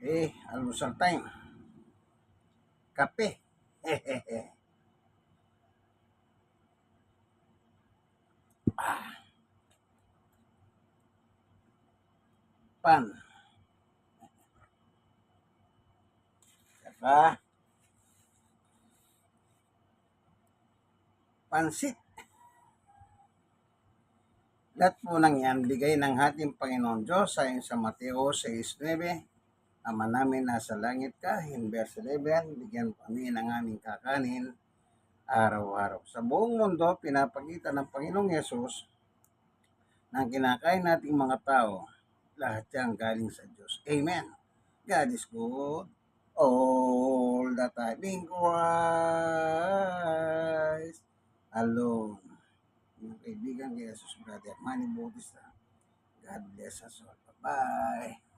Eh, almusal time. Kape. ah. Pan. Saka pansit. Lahat po ng yan, bigay ng ating Panginoon Diyos ayon sa Mateo 6.9 Ama namin nasa langit ka, in verse 11, bigyan kami ng aming kakanin araw-araw. Sa buong mundo, pinapakita ng Panginoong Yesus ng kinakain nating mga tao, lahat yan galing sa Diyos. Amen. God is good all the time in Christ alone. Yung kaibigan kay Jesus, Brother Manny Bautista. God bless us all. Bye-bye.